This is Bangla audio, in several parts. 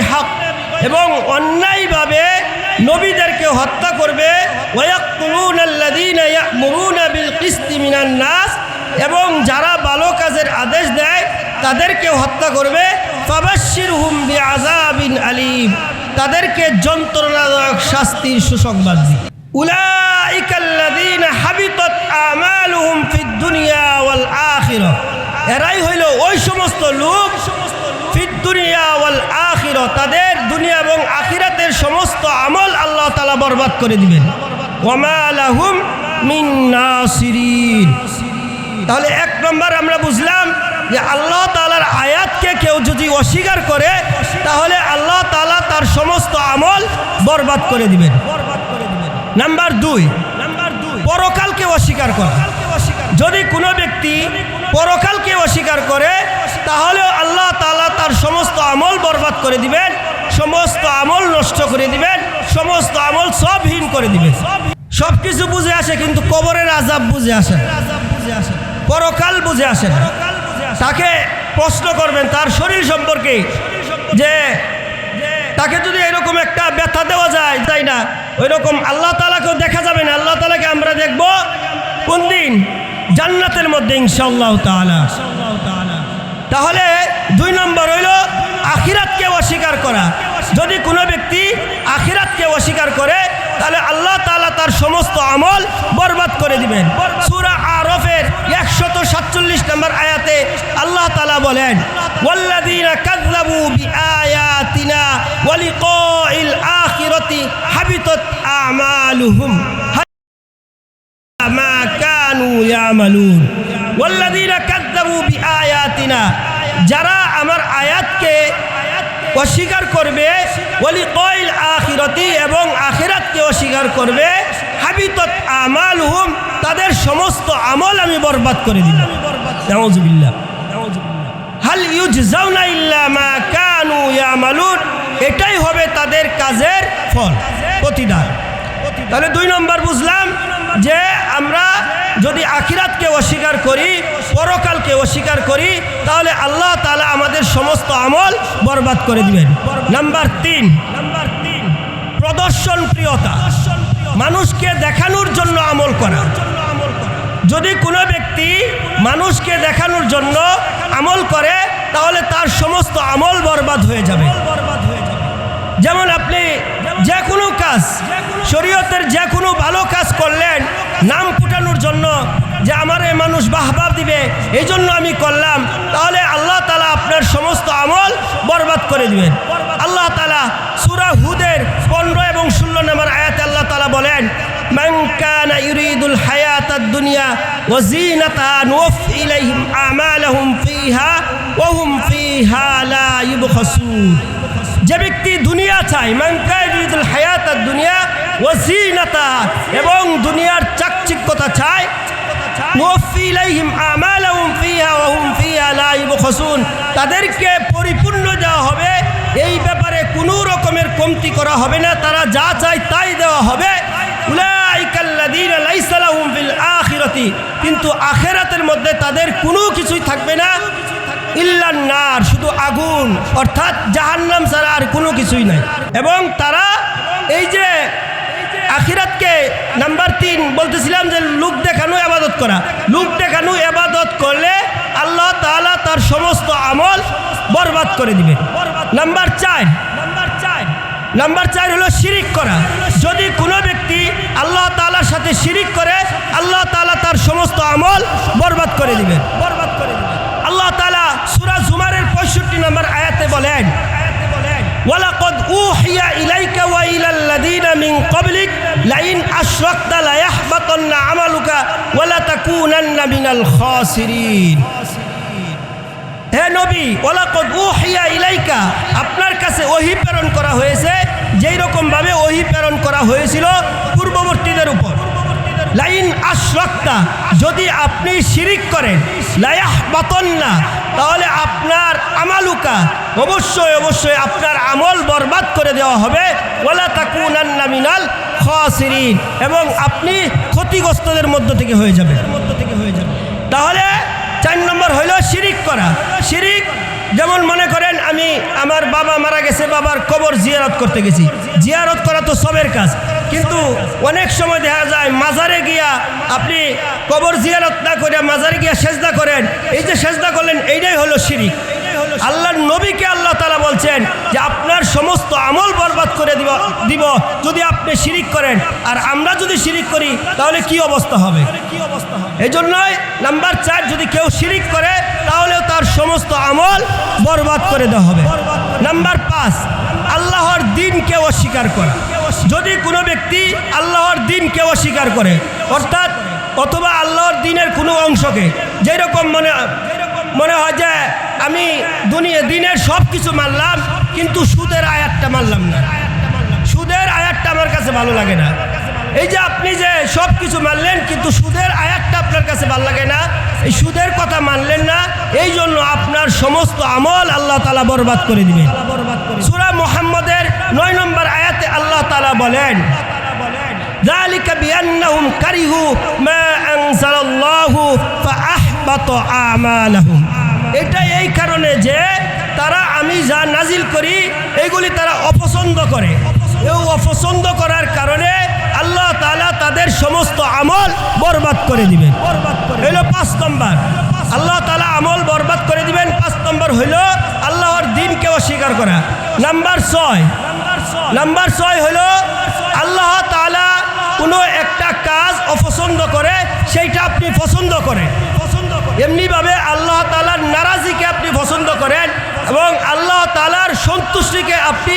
হক। এবং অন্যায়ভাবে নবীদেরকে হত্যা করবে। নাস। এবং যারা ভালো কাজের আদেশ দেয় তাদেরকে হত্যা করবে। ফাবাশশিরহুম বিআযাবিন আলীম। তাদেরকে যন্ত্রণাদায়ক শাস্তির সুসংবাদ দি উলাইকাল্লাযীনা হাবিতাত আমালুহুম ফিদ দুনিয়া ওয়াল এরাই হইল ওই সমস্ত লোক দুনিয়া ওয়াল আখিরা, তাদের দুনিয়া এবং আখিরাতের সমস্ত আমল আল্লাহ তাআলা বরবাদ করে দিবেন। ওয়ামা লাহুম তাহলে এক নম্বর আমরা বুঝলাম যে আল্লাহ তাআলার আয়াতকে কেউ যদি অস্বীকার করে, তাহলে আল্লাহ তালা তার সমস্ত আমল বরবাদ করে দিবেন। নাম্বার দুই নাম্বার দুই, পরকালকে অস্বীকার করা। যদি কোনো ব্যক্তি পরকালকে অস্বীকার করে, তাহলে আল্লাহ তালা তার সমস্ত আমল বরবাদ করে দিবেন, সমস্ত আমল নষ্ট করে দিবেন, সমস্ত আমল সবহীন করে দিবেন। সব কিছু বুঝে আসে, কিন্তু কবরের আজাব বুঝে আসে পরকাল বুঝে আসে তাকে প্রশ্ন করবেন তার শরীর সম্পর্কে যে, তাকে যদি এরকম একটা ব্যথা দেওয়া যায়, তাই না? ওই রকম আল্লাহ তালাকেও দেখা যাবে না। আল্লাহ তালাকে আমরা দেখব কোন দিন? জান্নাতের মধ্যে ইনশাল্লাহ তাআলা। তাহলে দুই নম্বর হইল আখিরাতকে অস্বীকার করা। যদি কোনো ব্যক্তি আখিরাতকে অস্বীকার করে, তাহলে আল্লাহ তাআলা তার সমস্ত আমল বরবাদ করে দিবেন। সূরা আরফের একশত সাতচল্লিশ নম্বর আয়াতে আল্লাহ তালা বলেন আমালুহুম। ইয়ামালুন ওয়াল্লাযীনা কাযযাবু বিআয়াতিনা যারা আমার আয়াতকে অস্বীকার করবে ওয়ালি কইল আখিরতি এবং আখিরাতকে অস্বীকার করবে, হাবিতত আমালহুম তাদের সমস্ত আমল আমি বরবাদ করে দিলাম। হাল ইউজজাউনা ইল্লা মা কানু ইয়ামালুন। এটাই হবে তাদের কাজের ফল, প্রতিদান। তাহলে দুই নম্বর বুঝলাম যে আমরা যদি আখিরাতকে অস্বীকার করি, পরকালকে অস্বীকার করি, তাহলে আল্লাহ তাআলা আমাদের সমস্ত আমল বরবাদ করে দিবেন। নাম্বার তিন নাম্বার তিন প্রদর্শন প্রিয়তা মানুষকে দেখানোর জন্য আমল করা। যদি কোনো ব্যক্তি মানুষকে দেখানোর জন্য আমল করে, তাহলে তার সমস্ত আমল বরবাদ হয়ে যাবে। যেমন আপনি যে কোনো কাজ শরীয়তের যে কোনো ভালো কাজ করলেন নাম ফুটানোর জন্য যে আমার এই মানুষ বাহবাব দিবে এই জন্য আমি করলাম তাহলে আল্লাহ তালা আপনার সমস্ত আমল বরবাদ করে দিবেন আল্লাহ তালা সুরা হুদের পনেরো এবং ষোলো নম্বর আয়াতে আল্লাহ তালা বলেন من كان يريد الحياة الدنيا وزينتها نوفي إليهم أعمالهم فيها وهم فيها لا يبخسون যে ব্যক্তি দুনিয়া চায় মানকাইদুল হায়াত আর দুনিয়া ওয়াসিনাতা এবং দুনিয়ার চাকচিক্যতা চায় তাদেরকে পরিপূর্ণ দেওয়া হবে, এই ব্যাপারে কোনো রকমের কমতি করা হবে না, তারা যা চায় তাই দেওয়া হবে। কিন্তু আখেরাতের মধ্যে তাদের কোনো কিছুই থাকবে না। ইল্লান্নার, শুধু আগুন, অর্থাৎ জাহান্নাম ছাড়া আর কোনো কিছুই নাই। এবং তারা এই যে আখিরাতকে নাম্বার তিন বলতেছিলাম যে লুক দেখানো, আবাদত করা। লুক দেখানো, আবাদত করলে আল্লাহ তাআলা তার সমস্ত আমল বরবাদ করে দিবে। নাম্বার চার নাম্বার চার নাম্বার চার হলো শিরিক করা। যদি কোনো ব্যক্তি আল্লাহ তালার সাথে শিরিক করে, আল্লাহ তালা তার সমস্ত আমল বরবাদ করে দিবেন বরবাদ করে দিবেন আল্লাহ তাআলা সূরা 65 নম্বর আয়াতে বলেন হে নবী ওলাকদ ইলাইকা, আপনার কাছে ওহি প্রেরণ করা হয়েছে, যেই রকম ভাবে ওহি প্রেরণ করা হয়েছিল পূর্ববর্তীদের উপর। লাইন আশ্রক্তা, যদি আপনি শিরিক করেন, লায়াহ বাতন্না, তাহলে আপনার আমালুকা অবশ্যই অবশ্যই আপনার আমল বরবাদ করে দেওয়া হবে। ওলা তাকুনান্না মিনাল খাসিরিন, এবং আপনি ক্ষতিগ্রস্তদের মধ্য থেকে হয়ে যাবে মধ্য থেকে হয়ে যাবে তাহলে চার নম্বর হইল শিরিক করা। শিরিক, যেমন মনে করেন, আমি আমার বাবা মারা গেছে, বাবার কবর জিয়ারত করতে গেছি। জিয়ারত করা তো সবের কাজ। কিন্তু অনেক সময় দেখা যায় মাজারে গিয়া আপনি কবর জিয়ারত না করে মাজারে গিয়া সেজদা করেন। এই যে সেজদা করলেন, এইটাই হলো শিরিক। আল্লাহর নবীকে আল্লাহ তালা বলছেন যে আপনার সমস্ত আমল বরবাদ করে দিব দিব যদি আপনি শিরিক করেন। আর আমরা যদি শিরিক করি, তাহলে কি অবস্থা হবে? এই জন্যই নাম্বার চার, যদি কেউ শিরিক করে তাহলে তার সমস্ত আমল বরবাদ করে দেওয়া হবে। নাম্বার পাঁচ, আল্লাহর দিনকে অস্বীকার করা। যদি কোনো ব্যক্তি আল্লাহর দিনকে অস্বীকার করে, অর্থাৎ অথবা আল্লাহর দিনের কোনো অংশকে, যেরকম মনে মনে হয় যে আমি দুনিয়া দিনের সব কিছু মানলাম, কিন্তু সুদের আয়াতটা মানলাম না। সুদের আয়াতটা আমার কাছে ভালো লাগে না। এই যে আপনি যে সব কিছু মানলেন, কিন্তু সুদের আয়াতটা আপনার কাছে ভালো লাগে না, এই সুদের কথা মানলেন না, এই জন্য আপনার সমস্ত আমল আল্লাহ তালা বরবাদ করে দিবেন। সুরা মোহাম্মদের নয় নম্বর আয়াতে আল্লাহ তালা বলেন ذلك بأنهم كرهوا ما أنزل الله فأحبط أعمالهم এটা এই কারণে যে তারা আমি যা নাজিল করি এগুলি তারা অপছন্দ করে এই অপছন্দ করার কারণে আল্লাহ তাআলা তাদের সমস্ত আমল বরবাদ করে দিবেন হইল পাঁচ নম্বর আল্লাহ তালা আমল বরবাদ করে দিবেন। পাঁচ নম্বর হইল আল্লাহর দিনকে অস্বীকার করা। নাম্বার ছয়। নাম্বার ছয় হইল আল্লাহ তালা কোনো একটা কাজ অপছন্দ করে, সেইটা আপনি পছন্দ করেন। এমনিভাবে আল্লাহ তালার নারাজিকে আপনি পছন্দ করেন এবং আল্লাহ তালার সন্তুষ্টিকে আপনি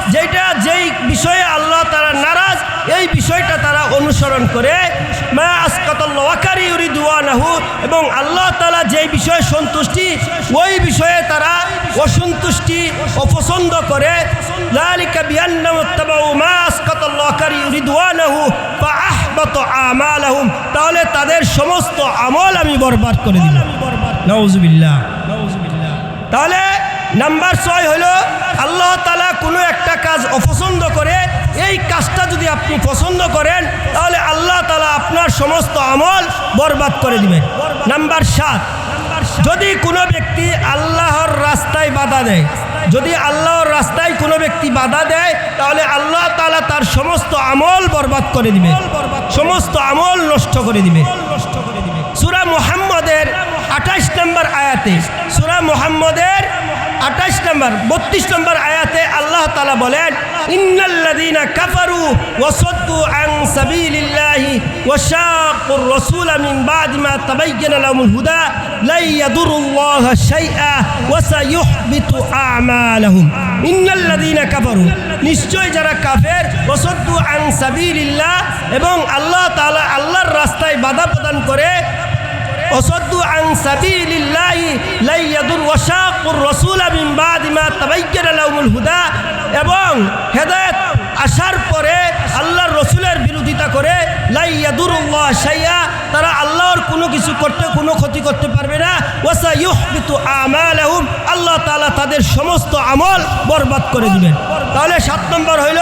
যেটা যেই বিষয়ে আল্লাহ তারা নারাজ এই বিষয়টা তারা অনুসরণ করে। মা আসকাতাল্লাহ ওয়াকারি উরিদুয়ানাহু এবং আল্লাহ তালা যেই বিষয়ে সন্তুষ্টি ওই বিষয়ে তারা অসন্তুষ্টি অপছন্দ করে। লালিকা আমালাহুম তাহলে তাদের সমস্ত আমল আমি বরবাদ করে দিলাম। তাহলে নাম্বার ছয় হলো, আল্লাহ তালা কোনো একটা কাজ অপছন্দ করে। এই কাজটা যদি আপনি পছন্দ করেন, তাহলে আল্লাহ তালা আপনার সমস্ত আমল বরবাদ করে দিবেন। নাম্বার সাত, যদি কোনো ব্যক্তি আল্লাহর রাস্তায় বাধা দেয়, যদি আল্লাহর রাস্তায় কোনো ব্যক্তি বাধা দেয়, তাহলে আল্লাহ তালা তার সমস্ত আমল বরবাদ করে দিবে সমস্ত আমল নষ্ট করে দিবে সুরা মোহাম্মদের আঠাইশ নম্বর আয়াতে, সুরা মুহাম্মদের আঠাইশ নম্বর, বত্রিশ নম্বর আয়াতে আল্লাহ তালা বলেন, ইন্নাল্লাযীনা কাফারু ওয়াসাদ্দু আন সাবিলিল্লাহি ওয়াশাকুর রাসূল মিন বাদি মা তাবাyyana লাহুমুল হুদা লা ইয়াদুরুল্লাহা শাইআ ওয়া সায়ুহবিতু আমালাহুম। ইন্নাল্লাযীনা কাফারু, নিশ্চয় যারা কাফের ওয়াসাদ্দু আন সাবিলিল্লাহ এবং আল্লাহ তাআলা আল্লাহর রাস্তায় বাধা প্রদান করে وصدوا عن سبيل الله لن يضر وشاقوا الرسول من بعد ما تبين لهم الهدى এবং হেদায়েত আসার পরে আল্লাহর রসুলের বিরোধিতা করে লাইয়াদুরুল্লাহ সাইয়া তারা আল্লাহর কোনো কিছু করতে কোনো ক্ষতি করতে পারবে না ওয়াসা ইউহবিতু আমালাহুম আল্লাহ তাআলা তাদের সমস্ত আমল বরবাদ করে দিবেন তাহলে সাত নম্বর হইল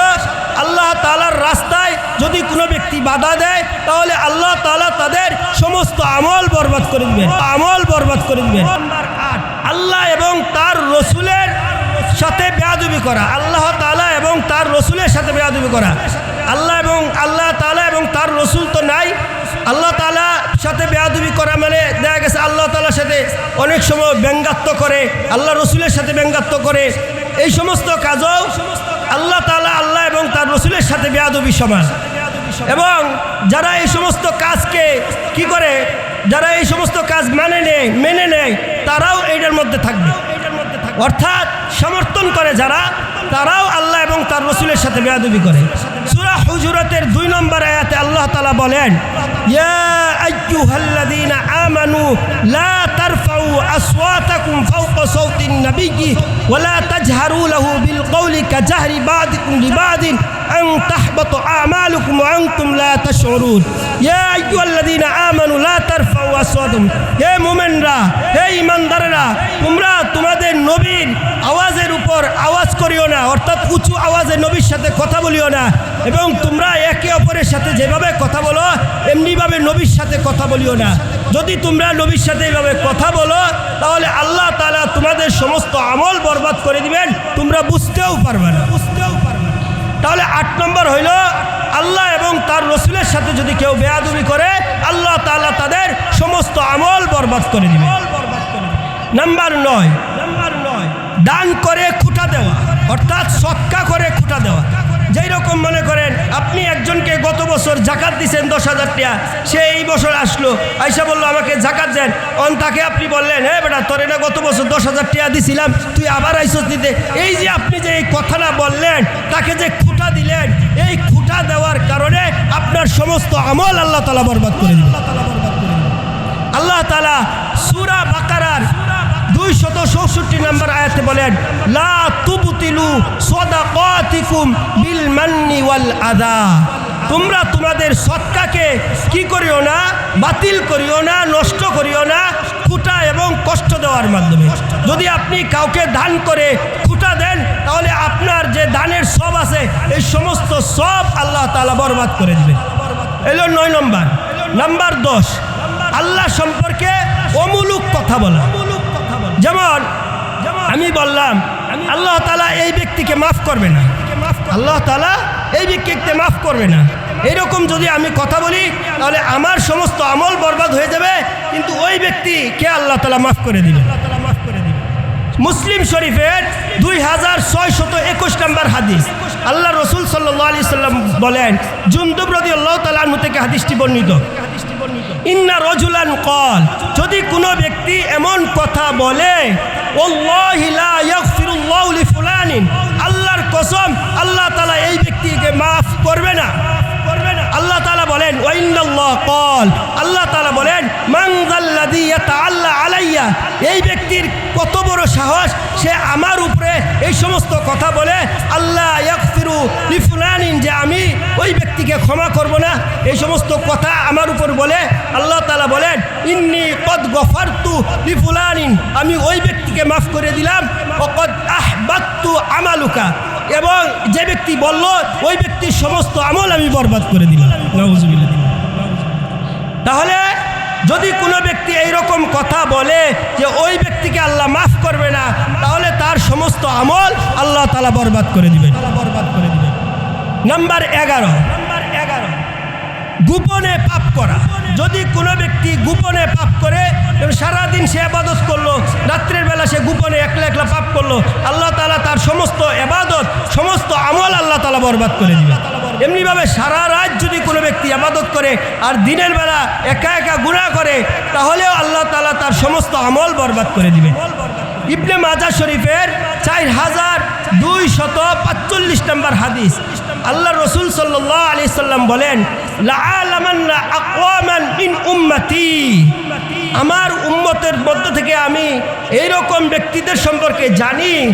আল্লাহ তালার রাস্তায় যদি কোনো ব্যক্তি বাধা দেয়, তাহলে আল্লাহ তালা তাদের সমস্ত আমল বরবাদ করে দিবেন। আমল বরবাদ করে দিবেন। আল্লাহ এবং তার রসুলের সাথে বেয়াদবি করা। আল্লাহ তালা এবং তার রসুলের সাথে বেয়াদবি করা। আল্লাহ এবং আল্লাহ তালা এবং তার রসুল তো নাই। আল্লাহ তালা সাথে বেয়াদবি করা মানে দেখা গেছে আল্লাহ তালার সাথে অনেক সময় ব্যঙ্গাত্ম করে, আল্লাহ রসুলের সাথে ব্যঙ্গাত্ম করে। এই সমস্ত কাজও আল্লাহ তালা আল্লাহ এবং তার রসুলের সাথে বেয়াদবি সমান। এবং যারা এই সমস্ত কাজকে কি করে, যারা এই সমস্ত কাজ মানে নেয়, মেনে নেয়, তারাও এইটার মধ্যে থাকবে। অর্থাৎ সমর্থন করে যারা, তারাও আল্লাহ এবং তার রসুলের সাথে বেয়াদবি করে। সুরা হুজুরাতের দুই নম্বর আয়াতে আল্লাহ তালা বলেন আমানু তাহবাতু আমালুকুম ওয়া আনতুম লা তাশউরুন ইয়া আইয়ুহাল্লাযীনা আমানু লা তারফাউ আসওয়াতাকুম হে মুমিনরা, হে ঈমানদাররা, তোমরা তোমাদের নবীর আওয়াজের উপর আওয়াজ করিও না, অর্থাৎ উঁচু আওয়াজে নবীর সাথে কথা বলিও না, এবং তোমরা একে অপরের সাথে যেভাবে কথা বলো, এমনিভাবে নবীর সাথে কথা বলিও না। যদি তোমরা নবীর সাথে এইভাবে কথা বলো, তাহলে আল্লাহ তাআলা তোমাদের সমস্ত আমল বরবাদ করে দিবেন, তোমরা বুঝতেও পারবে না। তাহলে আট নম্বর হইল আল্লাহ এবং তার রসুলের সাথে যদি কেউ বেয়াদবি করে, আল্লাহ তাআলা তাদের সমস্ত আমল বরবাদ করে দিবে। নাম্বার নয় নাম্বার নয় দান করে খুঁটা দেওয়া, অর্থাৎ সৎকা করে খুঁটা দেওয়া। যেই রকম মনে করেন, আপনি একজনকে গত বছর জাকাত দিছেন দশ হাজার টাকা, সে এই বছর আসলো আইসা বলল, আমাকে জাকাত দেন। অন তাকে আপনি বললেন হ্যাঁ বেটা, তোর এটা গত বছর দশ হাজার টাকা দিছিলাম, তুই আবার আইসস দিতে। এই যে আপনি যে এই কথাটা বললেন, তাকে যে দিলেন, এই খুঁটা দেওয়ার কারণে আপনার সমস্ত আমল আল্লাহ তালা বরবাদ করে দিল আল্লাহ তালা সুরা বাকারার দুই শত চৌষট্টি নম্বর আয়াতে বলেন, লা তুবতিলু সদাকাতিকুম বিল মান্নি আদা। তোমরা তোমাদের সৎকাকে কি করিও না, বাতিল করিও না, নষ্ট করিও না, খুঁটা এবং কষ্ট দেওয়ার মাধ্যমে। যদি আপনি কাউকে দান করে তাহলে আপনার যে দানের সব আছে, এই সমস্ত সব আল্লাহ তালা বরবাদ করে দিবে এলো নয় নম্বর। নাম্বার দশ, আল্লাহ সম্পর্কে অমূলক কথা বলা। যেমন, আমি বললাম, আল্লাহ তালা এই ব্যক্তিকে মাফ করবে না। আল্লাহ তালা এই ব্যক্তিকে মাফ করবে না। এরকম যদি আমি কথা বলি, তাহলে আমার সমস্ত আমল বরবাদ হয়ে যাবে, কিন্তু ওই ব্যক্তিকে আল্লাহ তালা মাফ করে দিবে মুসলিম শরীফের দুই হাজার ছয় শত একুশ নম্বর হাদিস। আল্লাহ রসুল সাল্লাহ আলি সাল্লাম বলেন, জুন্দুব রদি আল্লাহ তালু থেকে হাদিসটি বর্ণিত। ইন্না রজুলান কল যদি কোনো ব্যক্তি এমন কথা বলে আল্লাহর কসম, আল্লাহ তালা এই ব্যক্তিকে মাফ করবে না করবে না আল্লাহ তালা বলেন ওয়াইন্নাল্লাহ কল আল্লাহ তালা বলেন আল্লাহ আলাইয়া এই ব্যক্তির কত বড় সাহস, সে আমার উপরে এই সমস্ত কথা বলে, আল্লাহ ইয়াকফিরু লিফুলানিন যে আমি ওই ব্যক্তিকে ক্ষমা করব না, এই সমস্ত কথা আমার উপর বলে, আল্লাহ তালা বলেন, ইন্নি কদ গফারতু লিফুলানিন আমি ওই ব্যক্তিকে মাফ করে দিলাম অকদ আহবাত্তু আমালুকা এবং যে ব্যক্তি বলল, ওই ব্যক্তির সমস্ত আমল আমি বরবাদ করে দিলাম। তাহলে যদি কোনো ব্যক্তি এই রকম কথা বলে যে ওই ব্যক্তিকে আল্লাহ মাফ করবে না, তাহলে তার সমস্ত আমল আল্লাহ তালা বরবাদ করে দিবেন। বরবাদ করে দিবেন নাম্বার এগারো। নাম্বার এগারো গোপনে পাপ করা। যদি কোনো ব্যক্তি গোপনে পাপ করে সারাদিন সে আবাদত করল, রাত্রের বেলা সে গোপনে একলা একলা পাপ করল, আল্লাহ তালা তার সমস্ত আবাদত সমস্ত আমল আল্লাহ তালা বরবাদ করে দিবে এমনিভাবে সারা রাত যদি কোনো ব্যক্তি আবাদত করে আর দিনের বেলা একা একা গুণা করে, তাহলেও আল্লাহ তালা তার সমস্ত আমল বরবাদ করে দিবে। ইবনে মাজা শরীফের চার হাজার দুই শত পাঁচচল্লিশ নম্বর হাদিস। আল্লাহ রসুল সাল্লাহ আলি সাল্লাম বলেন, "লাআলামান্না আকওয়ামান মিন উম্মতি। আমার উম্মতের মধ্য থেকে আমি এইরকম ব্যক্তিদের সম্পর্কে জানি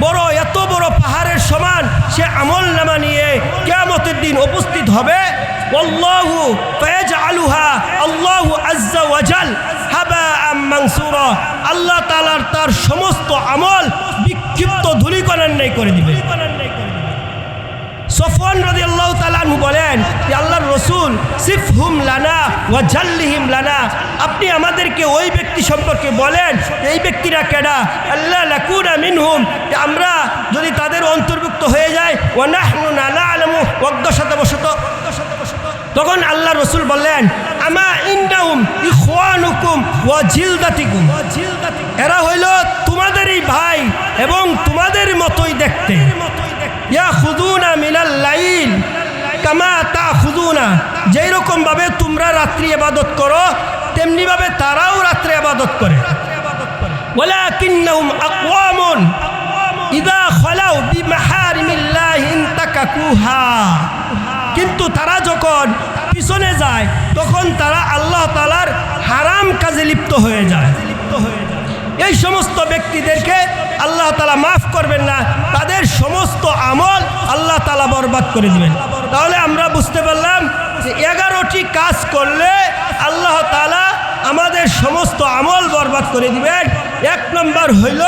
বড়, এত বড় পাহাড়ের সমান সে আমল নামা নিয়ে কেমতের দিন উপস্থিত হবে। আলুহা হাবা আল্লাহ তালার তার সমস্ত আমল বিক্ষিপ্ত ধুলিকণার নেই করে দিবে সফন রদি আল্লাহ তালানু বলেন যে আল্লাহর রসুল সিফহুম লানা ওয়া জাল্লিহিম লানা। আপনি আমাদেরকে ওই ব্যক্তি সম্পর্কে বলেন এই ব্যক্তিরা কেডা? আল্লাহ লাকুনা মিনহুম। আমরা যদি তাদের অন্তর্ভুক্ত হয়ে যায় নাহনু নালা আলমু অজ্ঞশত বশত তখন আল্লাহ রসুল বললেন, আমা ইন্দাউম ইখওয়ানুকুম ওয়া জিলদাতিকুম। এরা হইল তোমাদেরই ভাই এবং তোমাদের মতোই দেখতে। ইয়াখুদুনা মিনাল লাইল কামা তা খুদুনা যেই তোমরা রাত্রি করো তারাও করে। আকওয়ামুন ইদা ইনতাকাকুহা। কিন্তু তারা যখন পিছনে যায়, তখন তারা আল্লাহ তালার হারাম কাজে লিপ্ত হয়ে যায়। লিপ্ত হয়ে যায় এই সমস্ত ব্যক্তিদেরকে আল্লাহ তালা মাফ করবেন না, তাদের সমস্ত তালা বরবাদ করে দিবেন। তাহলে আমরা বুঝতে পারলাম যে এগারোটি কাজ করলে আল্লাহ তালা আমাদের সমস্ত আমল বরবাদ করে দিবেন। এক নম্বর হইল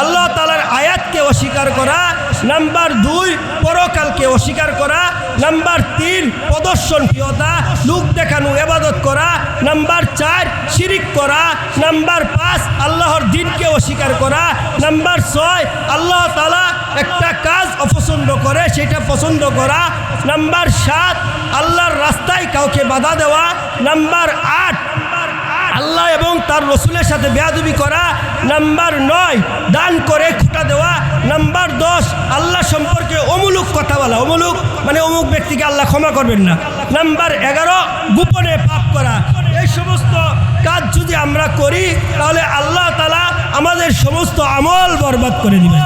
আল্লাহ তালার আয়াতকে অস্বীকার করা। নাম্বার দুই, পরকালকে অস্বীকার করা। নাম্বার তিন প্রদর্শন প্রিয়তা লোক দেখানো এবাদত করা। নাম্বার চার, শিরিক করা। নাম্বার পাঁচ, আল্লাহর দিনকে অস্বীকার করা। নাম্বার ছয়, আল্লাহ তালা একটা কাজ অপছন্দ করে, সেটা পছন্দ করা। নাম্বার সাত, আল্লাহর রাস্তায় কাউকে বাধা দেওয়া। নাম্বার আট, আল্লাহ এবং তার রসুলের সাথে বেয়াদবি করা। নাম্বার নয়, দান করে খুঁটা দেওয়া। নাম্বার দশ, আল্লাহ সম্পর্কে অমূলক কথা বলা। অমূলক মানে অমুক ব্যক্তিকে আল্লাহ ক্ষমা করবেন না। নাম্বার এগারো, গোপনে পাপ করা। এই সমস্ত কাজ যদি আমরা করি, তাহলে আল্লাহ তালা আমাদের সমস্ত আমল বরবাদ করে দিবেন।